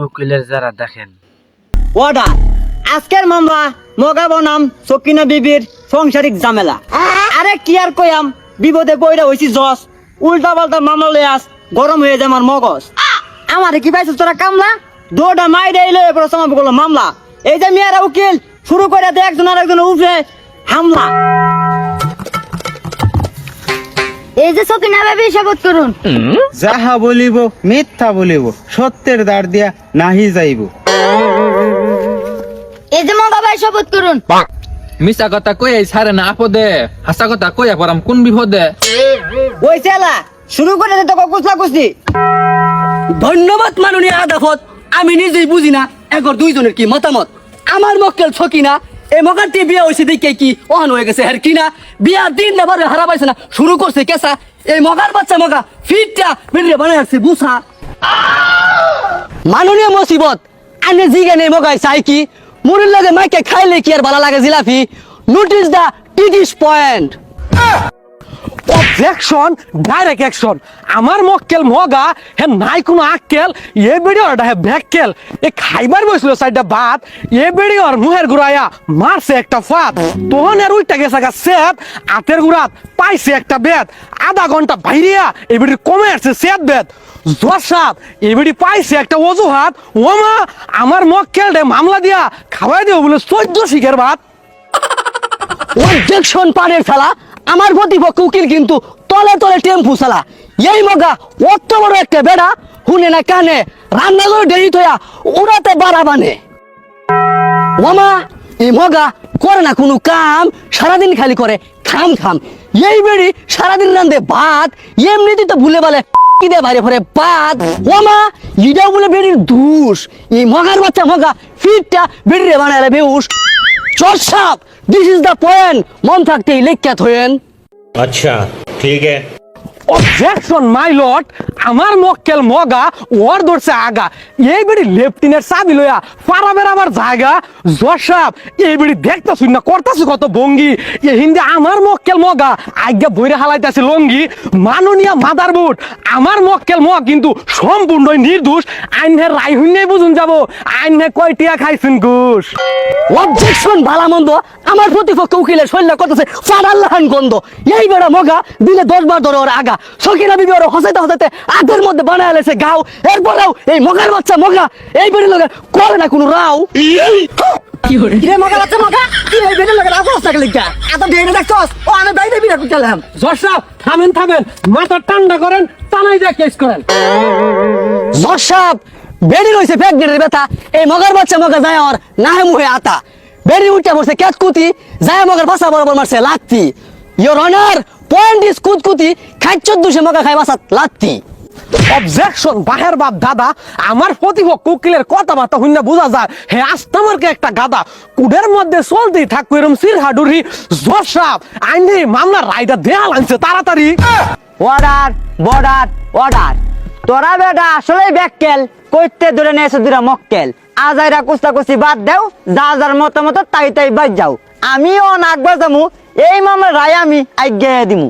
উকিলের যারা দেখেন। অর্ডার আজকের মামলা মগা বনাম সকিনা বিবির সংসারিক ঝামেলা। আরে কি আর বিপদে বইরা হইছি জস উল্টা পাল্টা মামলা লই আস গরম হয়ে যায় আমার মগজ। আমারে কি পাইছিস তোরা কামলা? দৌড়া মাই দেইলে এরপর সমাপ্ত করল মামলা। এই যে মেয়েরা উকিল শুরু করে দে একজন আর একজন উপরে হামলা। এই যে সকিনা ভাবি শপথ করুন। যাহা বলিব মিথ্যা বলিব সত্যের দ্বার দিয়া নাহি যাইব। এই যে মগা ভাই শপথ করুন। মিছা কথা কই এই সারে না আপদে হাসা কথা কইয়া পড়াম কোন বিপদে? ওই চেলা শুরু করে দে তোকে কুচলা কুচলি। ধন্যবাদ মাননীয় আদাফত আমি নিজেই বুঝি না একর দুইজনের কি মতামত? আমার মক্কেল ছকিনা এই মকারটি বিয়া হয়েছে দেখে কি অন হয়ে গেছে আর কিনা বিয়া দিন না পারে হারা পাইছে না, শুরু করছে কেসা এই মগার বাচ্চা মগা ফিটটা বেরিয়ে বানায় আসছে বুসা মাননীয় মুসিবত, আনে জিগে নেই মগাই চাই কি? মুড়ির লাগে মাইকে খাইলে কি আর ভালো লাগে জিলাপি? নোটিস দা টিকিস পয়েন্ট অবজেকশন ডাইরেক্ট অ্যাকশন আমার মক্কেল মগা হে নাই কোনো আক্কেল এ বেড়ি ওরটা হে ব্যাককেল। এ খাইবার বসছিল সাইডটা ভাত এ বেড়ি ওর মুহের গুড়াইয়া মারছে একটা ফাত তখন এর উইটা গেছে গা সেত আতের গুড়াত পাইছে একটা বেত আধা ঘণ্টা বাইরিয়া এ বেড়ির কমে আসছে সেত বেত জসাত এ বেড়ি পাইছে একটা অজুহাত। ও মা আমার মক্কেল মামলা দিয়া খাওয়াই দিও বলে চোদ্দ শিখের ভাত। অবজেকশন পানের ফেলা আমার প্রতিপক্ষ উকিল কিন্তু তলে তলে টেম্পু চালা। এই মগা অত বড় একটা বেড়া শুনে না কানে রান্না করে দেরি থয়া উড়াতে বাড়া বানে। ওমা, এই মগা করে না কোনো কাম, সারাদিন খালি করে খাম খাম। এই বেড়ি সারাদিন রান্ধে ভাত এমনিতে তো ভুলে বলে কি দে বাইরে ভরে ভাত। ওমা বলে বেড়ির দুষ। এই মগার বাচ্চা মগা ফিটটা বেড়িরে বানায় বেউস। চোর দিস ইজ মন থাকতেই লেখ্যাত আচ্ছা ঠিক অবজেকশন মাই লর্ড আমার মক্কেল মগা ওর ধরছে আগা। এই বেড়ি লেফটিনের চাবি লইয়া পারাবের আমার জায়গা। এই বেড়ি না করতাছু কত বঙ্গি। এ হিন্দি আমার মক্কেল মগা আজ্ঞা বইরে হালাইতেছে লঙ্গি। মাননীয় মাদার বুট আমার মক্কেল মগ কিন্তু সম্পূর্ণই নির্দোষ। আইনের রায় হইনেই বুঝুন যাব। আইনে কয়টিয়া খাইছেন ঘুষ? অবজেকশন ভালা মন্দ আমার প্রতিপক্ষ উকিলের শৈল্য করতেছে ফারাল্লাহান গন্ধ। এই বেড়া মগা দিলে দশ বার ধরে ওর আগা। সকিনা বিবি ওর হসাইতে হসাইতে আগের মধ্যে বানায় আলেছে গাও। এরপরেও এই মগার বাচ্চা মগা এই বেড়ে লোকে করে না কোনো রাও। কিরে মগা বাচ্চা মগা? কি এই বেটা লাগে রাখো সাইকেল লিখা? এত বেড়ে দেখছস? ও আমি বাইরে থামেন থামেন। মাথা ঠান্ডা করেন দিয়ে কেস করেন। জসাব বেড়ি রয়েছে প্রেগনেন্টের ব্যথা। এই মগার বাচ্চা মগা যায় আর না মুহে আতা। বেড়ি উঠে পড়ছে কেতকুতি যায় মগার ভাষা বরাবর মারছে লাত্তি। ইয়োর অনার পয়েন্ট ইজ কুতকুতি খাইচ্ছ দুষে মগা খাই বাসাত লাত্তি। অবজেকশন বাহের বাপ দাদা, আমার প্রতিপক্ষ উকিলের কথাবার্তা হইনা বোঝা যায়, হে আস্তামারকে একটা গাদা। কুডের মধ্যে চলতেই থাকব এরম সির হাডুরি জোর সাপ আইনে মামলার রায়টা দেয়া লাগছে তাড়াতাড়ি। অর্ডার বর্ডার অর্ডার তোরা বেটা আসলে ব্যাককেল। কইতে দূরে নিয়ে এসে দূরে মক্কেল। আজাইরা কুস্তা কুস্তি বাদ দেও, যা যার মতো মতো তাই তাই বাদ যাও। আমিও নাকবা যামু এই মামলার রায় আমি আজ্ঞা দিমু।